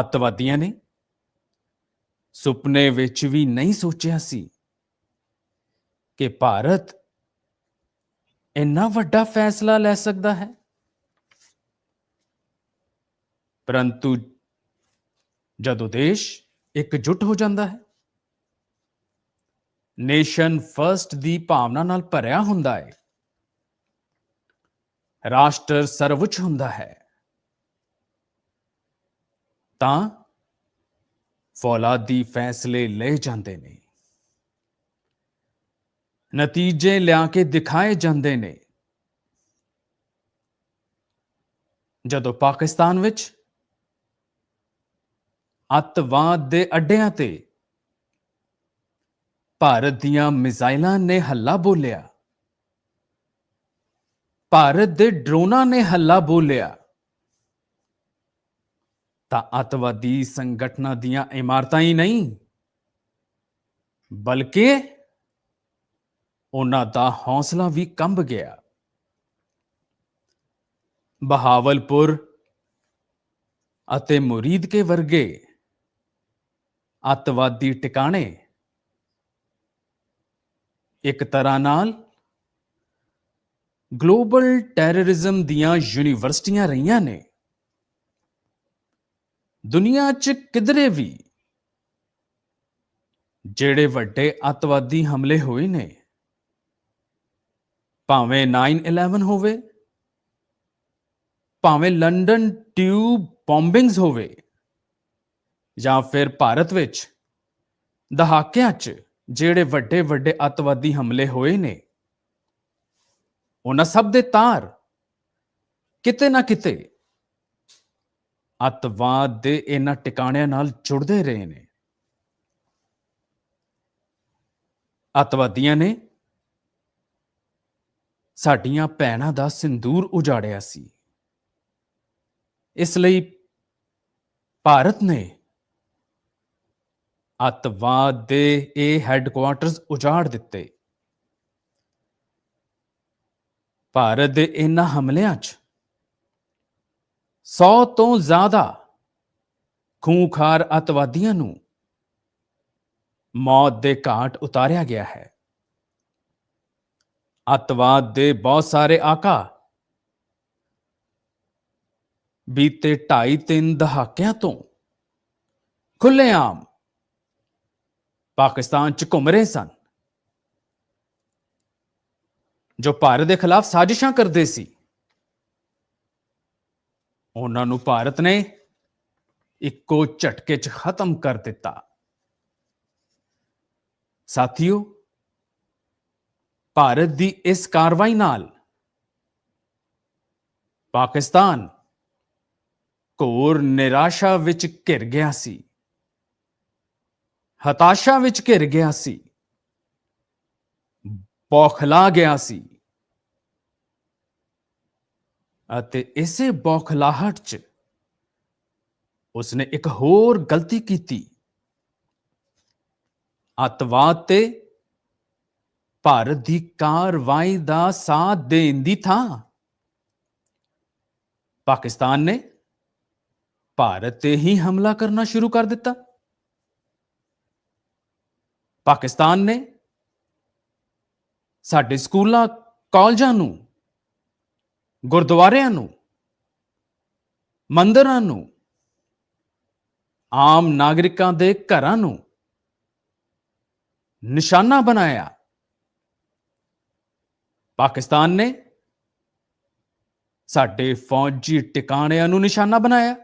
ਅੱਤਵਾਦੀਆਂ ਨੇ ਸੁਪਨੇ ਵਿੱਚ ਵੀ ਨਹੀਂ ਸੋਚਿਆ ਸੀ ਕਿ ਭਾਰਤ ਇੰਨਾ ਵੱਡਾ ਫੈਸਲਾ ਲੈ ਸਕਦਾ ਹੈ। ਪਰੰਤੂ ਜਦੋਂ ਦੇਸ਼ ਇਕਜੁੱਟ ਹੋ ਜਾਂਦਾ ਹੈ, ਨੇਸ਼ਨ ਫਰਸਟ ਦੀ ਭਾਵਨਾ ਨਾਲ ਭਰਿਆ ਹੁੰਦਾ ਹੈ, ਰਾਸ਼ਟਰ ਸਰਵਉੱਚ ਹੁੰਦਾ ਹੈ ਤਾਂ ਫੌਲਾਦੀ ਫੈਸਲੇ ਲਏ ਜਾਂਦੇ ਨੇ। ਨਤੀਜੇ ਲਿਆ ਕੇ ਦਿਖਾਏ ਜਾਂਦੇ ਨੇ। ਜਦੋਂ ਪਾਕਿਸਤਾਨ ਵਿੱਚ ਅੱਤਵਾਦ ਦੇ ਅੱਡਿਆਂ ਤੇ ਭਾਰਤ ਦੀਆਂ ਮਿਜ਼ਾਈਲਾਂ ਨੇ ਹੱਲਾ ਬੋਲਿਆ, ਭਾਰਤ ਦੇ ਡਰੋਨਾਂ ਨੇ ਹੱਲਾ ਬੋਲਿਆ ਤਾਂ ਅੱਤਵਾਦੀ ਸੰਗਠਨਾਂ ਦੀਆਂ ਇਮਾਰਤਾਂ ਹੀ ਨਹੀਂ, ਬਲਕਿ ਉਹਨਾਂ ਦਾ ਹੌਸਲਾ ਵੀ ਕੰਬ ਗਿਆ। ਬਹਾਵਲਪੁਰ ਅਤੇ ਮੁਰੀਦਕੇ ਵਰਗੇ ਅੱਤਵਾਦੀ ਟਿਕਾਣੇ ਇੱਕ ਤਰ੍ਹਾਂ ਨਾਲ ਗਲੋਬਲ ਟੈਰਰਿਜ਼ਮ ਦੀਆਂ ਯੂਨੀਵਰਸਿਟੀਆਂ ਰਹੀਆਂ ਨੇ। ਦੁਨੀਆ 'ਚ ਕਿਧਰੇ ਵੀ ਜਿਹੜੇ ਵੱਡੇ ਅੱਤਵਾਦੀ ਹਮਲੇ ਹੋਏ ਨੇ, ਭਾਵੇਂ 9/11 ਹੋਵੇ, ਭਾਵੇਂ ਲੰਡਨ ਟਿਊਬ ਬੰਬਿੰਗਸ ਹੋਵੇ, ਜਾਂ ਫਿਰ ਭਾਰਤ ਵਿੱਚ ਦਹਾਕਿਆਂ 'ਚ ਜਿਹੜੇ ਵੱਡੇ ਵੱਡੇ ਅੱਤਵਾਦੀ ਹਮਲੇ ਹੋਏ ਨੇ, ਉਹਨਾਂ ਸਭ ਦੇ ਤਾਰ ਕਿਤੇ ਨਾ ਕਿਤੇ ਅੱਤਵਾਦ ਦੇ ਇਹਨਾਂ ਟਿਕਾਣਿਆਂ ਨਾਲ ਜੁੜਦੇ ਰਹੇ ਨੇ। ਅੱਤਵਾਦੀਆਂ ਨੇ ਸਾਡੀਆਂ ਭੈਣਾਂ ਦਾ ਸਿੰਦੂਰ ਉਜਾੜਿਆ ਸੀ। ਇਸ ਲਈ ਭਾਰਤ ਨੇ ਅੱਤਵਾਦ ਦੇ ਇਹ ਹੈੱਡਕੁਆਰਟਰਸ ਉਜਾੜ ਦਿੱਤੇ। ਭਾਰਤ ਦੇ ਇਹਨਾਂ ਹਮਲਿਆਂ 'ਚ 100 ਤੋਂ ਜ਼ਿਆਦਾ ਖੂੰਖਾਰ ਅੱਤਵਾਦੀਆਂ ਨੂੰ ਮੌਤ ਦੇ ਘਾਟ ਉਤਾਰਿਆ ਗਿਆ ਹੈ। ਅੱਤਵਾਦ ਦੇ ਬਹੁਤ ਸਾਰੇ ਆਕਾ ਬੀਤੇ 2.5 3 ਦਹਾਕਿਆਂ ਤੋਂ ਖੁੱਲੇਆਮ ਪਾਕਿਸਤਾਨ ਚ ਘੁੰਮ ਰਹੇ ਸਨ, ਜੋ ਭਾਰਤ ਦੇ ਖਿਲਾਫ ਸਾਜ਼ਿਸ਼ਾਂ ਕਰਦੇ ਸੀ। ਉਹਨਾਂ ਨੂੰ ਭਾਰਤ ਨੇ ਇੱਕੋ ਝਟਕੇ 'ਚ ਖਤਮ ਕਰ ਦਿੱਤਾ। ਸਾਥੀਓ, ਭਾਰਤ ਦੀ ਇਸ ਕਾਰਵਾਈ ਨਾਲ ਪਾਕਿਸਤਾਨ ਘੋਰ ਨਿਰਾਸ਼ਾ ਵਿੱਚ ਘਿਰ ਗਿਆ ਸੀ, ਹਤਾਸ਼ਾ ਵਿੱਚ ਘਿਰ ਗਿਆ ਸੀ, ਬੌਖਲਾ ਗਿਆ ਸੀ। ਅਤੇ ਇਸੇ ਬੌਖਲਾਹਟ 'ਚ ਉਸਨੇ ਇੱਕ ਹੋਰ ਗਲਤੀ ਕੀਤੀ। ਅੱਤਵਾਦ ਤੇ ਭਾਰਤ ਦੀ ਕਾਰਵਾਈ ਦਾ ਸਾਥ ਦੇਣ ਦੀ ਥਾਂ। ਪਾਕਿਸਤਾਨ ਨੇ ਭਾਰਤ ਤੇ ਹੀ ਹਮਲਾ ਕਰਨਾ ਸ਼ੁਰੂ ਕਰ ਦਿੱਤਾ। ਪਾਕਿਸਤਾਨ ਨੇ ਸਾਡੇ ਸਕੂਲਾਂ, ਕਾਲਜਾਂ ਨੂੰ ਗੁਰਦੁਆਰਿਆਂ ਨੂੰ, ਮੰਦਰਾਂ ਨੂੰ, ਆਮ ਨਾਗਰਿਕਾਂ ਦੇ ਘਰਾਂ ਨੂੰ ਨਿਸ਼ਾਨਾ ਬਣਾਇਆ। ਪਾਕਿਸਤਾਨ ਨੇ ਸਾਡੇ ਫੌਜੀ ਟਿਕਾਣਿਆਂ ਨੂੰ ਨਿਸ਼ਾਨਾ ਬਣਾਇਆ।